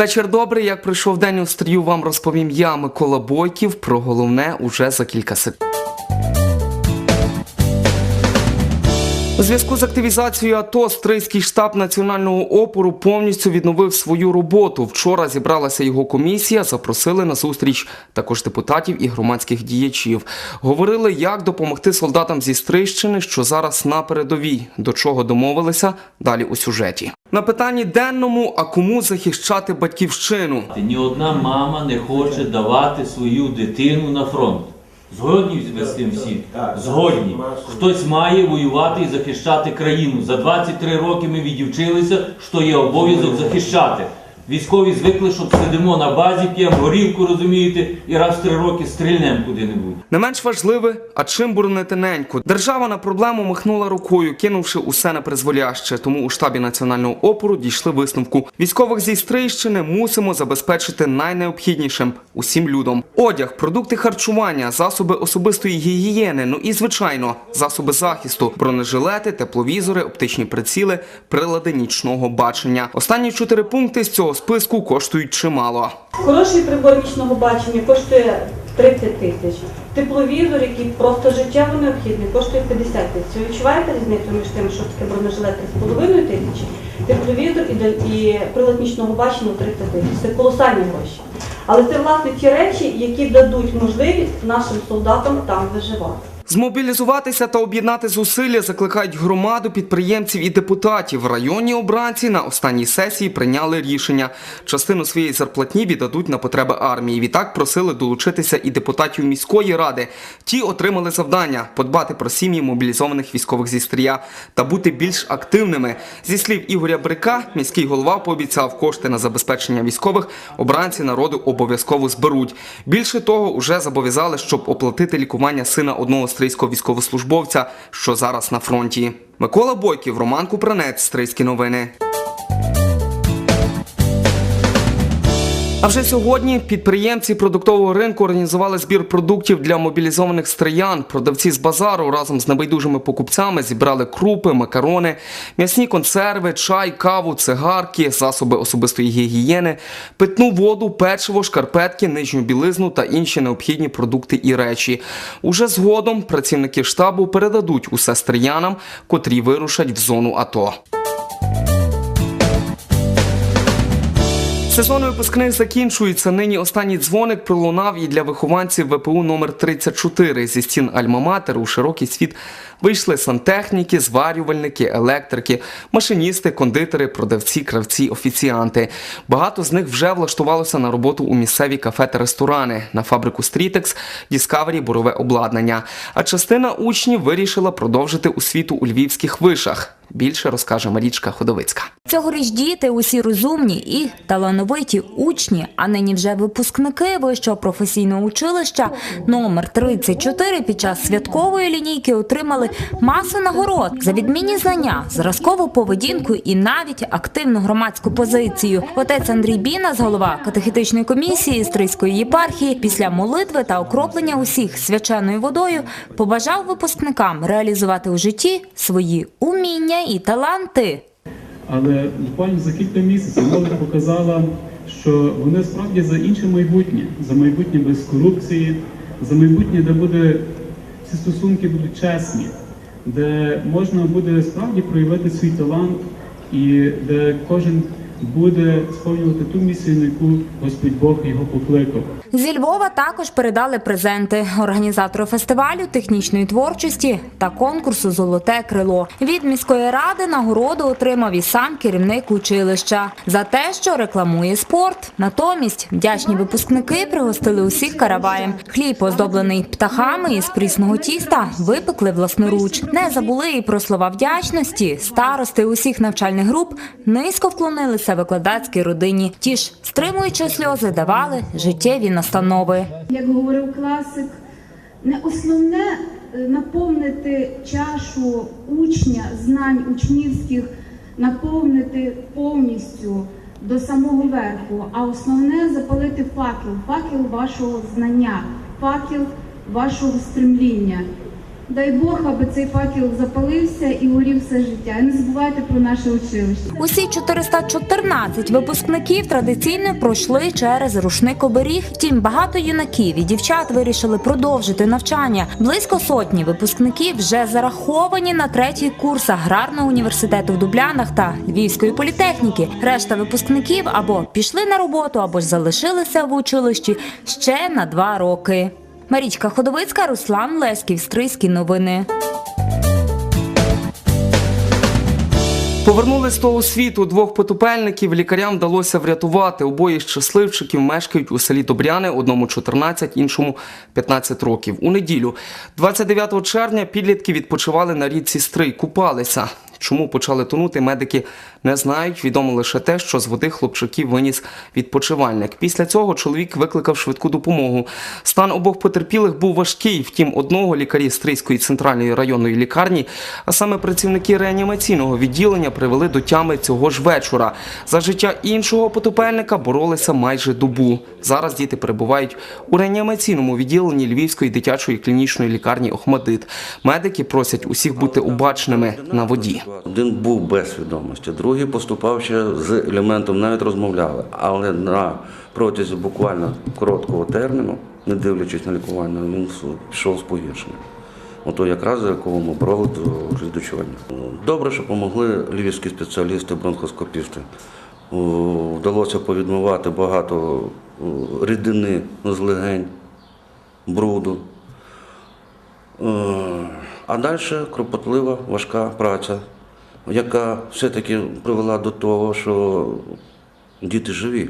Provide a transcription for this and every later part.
Вечір добрий. Як пройшов день у стрію, вам розповім я, Микола Бойків. Про головне уже за кілька секунд. У зв'язку з активізацією АТО Стрийський штаб національного опору повністю відновив свою роботу. Вчора зібралася його комісія. Запросили на зустріч також депутатів і громадських діячів. Говорили, як допомогти солдатам зі Стрийщини, що зараз на передовій. До чого домовилися далі у сюжеті. На питанні денному, а кому захищати батьківщину? Ні одна мама не хоче давати свою дитину на фронт. Згодні з тим всі? Згодні. Хтось має воювати і захищати країну. За 23 роки ми відівчилися, що є обов'язок захищати. Військові звикли, щоб сидимо на базі, п'ємо горілку, розумієте, і раз в три роки стрільнемо куди-небудь. Не менш важливе, а чим боронити неньку? Держава на проблему махнула рукою, кинувши усе на призволяще. Тому у штабі національного опору дійшли висновку. Військових зі Стрийщини мусимо забезпечити найнеобхіднішим усім людям: одяг, продукти харчування, засоби особистої гігієни. Ну і звичайно, засоби захисту, бронежилети, тепловізори, оптичні приціли, прилади нічного бачення. Останні чотири пункти з цього списку коштують чимало. Хороший прибор нічного бачення коштує 30 тисяч. Тепловізор, який просто життєво необхідний, коштує 50 тисяч. Ви відчуваєте різницю між тим, що таке бронежилет 3,5 тисячі, тепловізор і, прилад нічного бачення 30 тисяч. Це колосальні гроші. Але це власне ті речі, які дадуть можливість нашим солдатам там виживати. Змобілізуватися та об'єднати зусилля закликають громаду, підприємців і депутатів. Районні обранці на останній сесії прийняли рішення. Частину своєї зарплатні віддадуть на потреби армії. Відтак просили долучитися і депутатів міської ради. Ті отримали завдання подбати про сім'ї мобілізованих військових зі стрія та бути більш активними. Зі слів Ігоря Брика, міський голова пообіцяв кошти на забезпечення військових. Обранці народу обов'язково зберуть. Більше того, уже зобов'язали, щоб оплатити лікування сина одного стрийського військовослужбовця, що зараз на фронті. Микола Бойків, Роман Купранець, Стрийські новини. А вже сьогодні підприємці продуктового ринку організували збір продуктів для мобілізованих стриян. Продавці з базару разом з небайдужими покупцями зібрали крупи, макарони, м'ясні консерви, чай, каву, цигарки, засоби особистої гігієни, питну воду, печиво, шкарпетки, нижню білизну та інші необхідні продукти і речі. Уже згодом працівники штабу передадуть усе стріянам, котрі вирушать в зону АТО. Сезон випускних закінчується. Нині останній дзвоник пролунав і для вихованців ВПУ номер 34 зі стін Альма-Матер у широкий світ вийшли сантехніки, зварювальники, електрики, машиністи, кондитери, продавці, кравці, офіціанти. Багато з них вже влаштувалося на роботу у місцеві кафе та ресторани, на фабрику Стрітекс, Діскавері, бурове обладнання. А частина учнів вирішила продовжити освіту у львівських вишах. Більше розкаже Марічка Ходовицька. Цьогоріч діти усі розумні і талановиті учні, а нині вже випускники вищого професійного училища номер 34 під час святкової лінійки отримали масу нагород за відмінні знання, зразкову поведінку і навіть активну громадську позицію. Отець Андрій Бінас, голова катехетичної комісії Стрийської єпархії, після молитви та окроплення усіх свяченою водою побажав випускникам реалізувати у житті свої уміння і таланти. Але буквально за кілька місяців молодь показала, що вони справді за інше майбутнє, за майбутнє без корупції, за майбутнє, де буде ці стосунки будуть чесні, де можна буде справді проявити свій талант і де кожен буде сповнювати ту місію, на яку Господь Бог його покликав. Зі Львова також передали презенти організатору фестивалю технічної творчості та конкурсу Золоте крило. Від міської ради нагороду отримав і сам керівник училища за те, що рекламує спорт. Натомість вдячні випускники пригостили усіх караваєм. Хліб, оздоблений птахами із прісного тіста, випекли власноруч. Не забули і про слова вдячності. Старости усіх навчальних груп низько вклонилися викладацькій родині. Ті ж, стримуючи сльози, давали життєві настанови. як говорив класик, не основне е, наповнити чашу учня, знань учнівських, наповнити повністю до самого верху, а основне запалити факел, факел вашого знання, факел вашого стремління. Дай Бог, аби цей факел запалився і горів все життя. І не забувайте про наше училище. Усі 414 випускників традиційно пройшли через рушник оберіг. Втім, багато юнаків і дівчат вирішили продовжити навчання. Близько сотні випускників вже зараховані на третій курс аграрного університету в Дублянах та Львівської політехніки. Решта випускників або пішли на роботу, або ж залишилися в училищі ще на два роки. Марічка Ходовицька, Руслан Леськів, Стрийські новини. Повернули з того світу двох потопельників. Лікарям вдалося врятувати. Обоє щасливчиків мешкають у селі Добряни, одному 14, іншому 15 років. У неділю, 29 червня, підлітки відпочивали на річці Стрий, купалися. Чому почали тонути, медики не знають. Відомо лише те, що з води хлопчаків виніс відпочивальник. Після цього чоловік викликав швидку допомогу. Стан обох потерпілих був важкий. Втім, одного лікарі Стрийської центральної районної лікарні, а саме працівники реанімаційного відділення, привели до тями цього ж вечора. За життя іншого потопельника боролися майже добу. Зараз діти перебувають у реанімаційному відділенні Львівської дитячої клінічної лікарні Охмадит. Медики просять усіх бути обачними на воді. Один був без свідомості, другий поступав ще з елементом, навіть розмовляли. Але на протязі буквально короткого терміну, не дивлячись на лікування, він пішов з погіршенням. Ото якраз за якого ми брали до життєчування. Добре, що допомогли львівські спеціалісти, бронхоскопісти. Вдалося повідмивати багато рідини з легень, бруду. Е, А далі кропотлива, важка праця, яка все-таки привела до того, що діти живі.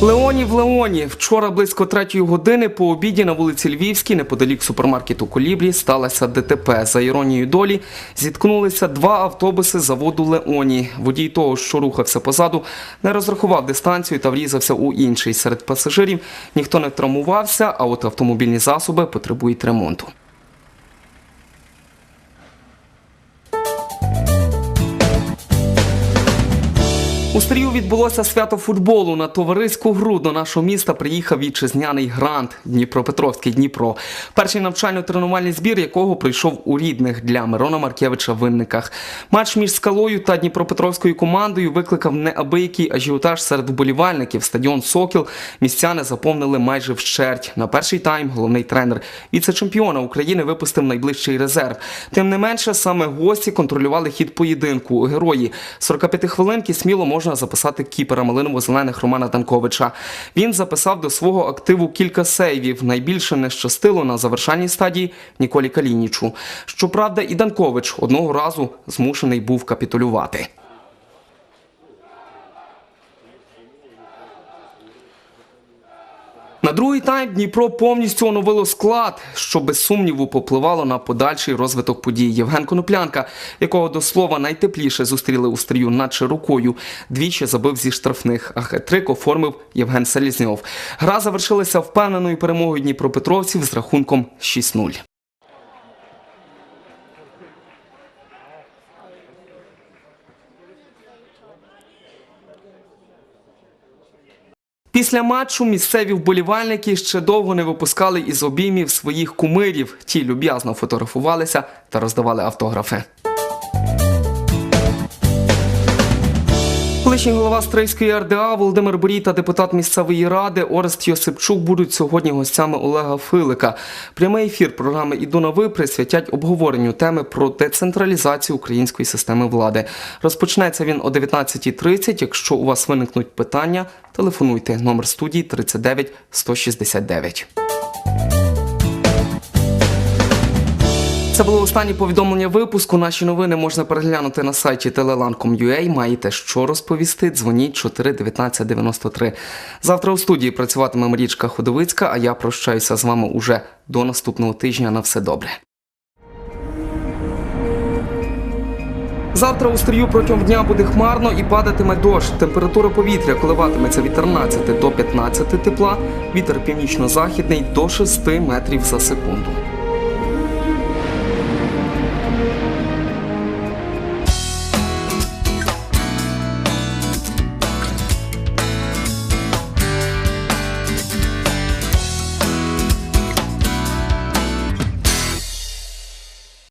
Леонів Леоні. Вчора близько третьої години по обіді на вулиці Львівській, неподалік супермаркету Колібрі, сталося ДТП. За іронією долі зіткнулися два автобуси заводу Леоні. Водій того, що рухався позаду, не розрахував дистанцію та врізався у інший. Серед пасажирів ніхто не травмувався, а от автомобільні засоби потребують ремонту. У Стрію відбулося свято футболу. На товариську гру до нашого міста приїхав вітчизняний грант Дніпропетровський Дніпро. Перший навчально-тренувальний збір, якого прийшов у рідних для Мирона Маркевича в Винниках. Матч між скалою та Дніпропетровською командою викликав неабиякий ажіотаж серед вболівальників. Стадіон Сокіл містяни заповнили майже вщерть. На перший тайм головний тренер віце-чемпіона України випустив найближчий резерв. Тим не менше, саме гості контролювали хід поєдинку. Герої 45 хвилинки сміло можна записати кіпера малиново-зелених Романа Данковича. Він записав до свого активу кілька сейвів. Найбільше не щастило на завершальній стадії Ніколі Калінічу. Щоправда, і Данкович одного разу змушений був капітулювати. На другий тайм Дніпро повністю оновило склад, що без сумніву попливало на подальший розвиток подій. Євген Коноплянка, якого до слова найтепліше зустріли у стрію наче рукою, двічі забив зі штрафних, а хет-трик оформив Євген Селізньов. Гра завершилася впевненою перемогою Дніпропетровців з рахунком 6-0. Після матчу місцеві вболівальники ще довго не випускали із обіймів своїх кумирів. Ті люб'язно фотографувалися та роздавали автографи. Колишній голова Стрийської РДА Володимир Борій та депутат місцевої ради Орест Йосипчук будуть сьогодні гостями Олега Филика. Прямий ефір програми «Іду на ви» присвятять обговоренню теми про децентралізацію української системи влади. Розпочнеться він о 19.30. Якщо у вас виникнуть питання, телефонуйте. Номер студії 39 169. Це було останнє повідомлення випуску. Наші новини можна переглянути на сайті telelan.com.ua. Маєте що розповісти? Дзвоніть 4 19 93. Завтра у студії працюватиме Марічка Ходовицька, а я прощаюся з вами уже до наступного тижня. На все добре. Завтра у стрію протягом дня буде хмарно і падатиме дощ. Температура повітря коливатиметься від 13 до 15 тепла, вітер північно-західний до 6 метрів за секунду.